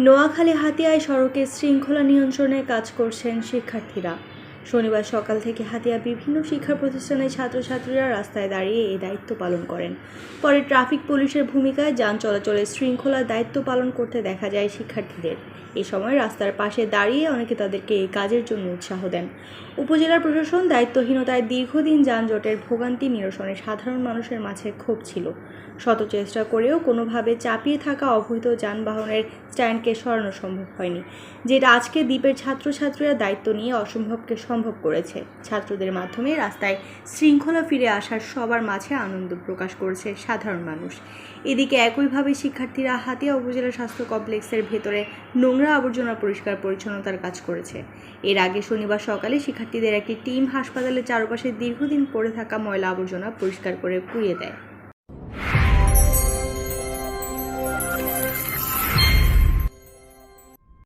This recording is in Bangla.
নোয়াখালী হাতিয়ায় সড়কে শৃঙ্খলা নিয়ন্ত্রণে কাজ করছেন শিক্ষার্থীরা। শনিবার সকাল থেকে হাতিয়া বিভিন্ন শিক্ষা প্রতিষ্ঠানের ছাত্রছাত্রীরা রাস্তায় দাঁড়িয়ে এই দায়িত্ব পালন করেন। পরে ট্রাফিক পুলিশের ভূমিকায় যান চলাচলের শৃঙ্খলার দায়িত্ব পালন করতে দেখা যায় শিক্ষার্থীদের। এ সময় রাস্তার পাশে দাঁড়িয়ে অনেকে তাদেরকে এই কাজের জন্য উৎসাহ দেন। উপজেলার প্রশাসন দায়িত্বহীনতায় দীর্ঘদিন যানজটের ভোগান্তি নিরসনে সাধারণ মানুষের মাঝে ক্ষোভ ছিল। শত চেষ্টা করেও কোনোভাবে চাপিয়ে থাকা অবৈধ যানবাহনের স্ট্যান্ডকে সরানো সম্ভব হয়নি, যেটা আজকে দ্বীপের ছাত্রছাত্রীরা দায়িত্ব নিয়ে অসম্ভবকে সম্ভব করেছে। ছাত্রদের মাধ্যমে রাস্তায় শৃঙ্খলা ফিরে আসার সবার মাঝে আনন্দ প্রকাশ করেছে সাধারণ মানুষ। এদিকে একইভাবে শিক্ষার্থীরা হাতিয়া উপজেলা স্বাস্থ্য কমপ্লেক্সের ভেতরে নোংরা আবর্জনা পরিষ্কার পরিচ্ছন্নতার কাজ করেছে। এর আগে শনিবার সকালে শিক্ষার্থীদের একটি টিম হাসপাতালের চারপাশে দীর্ঘদিন পড়ে থাকা ময়লা আবর্জনা পরিষ্কার করে পুড়িয়ে দেয়।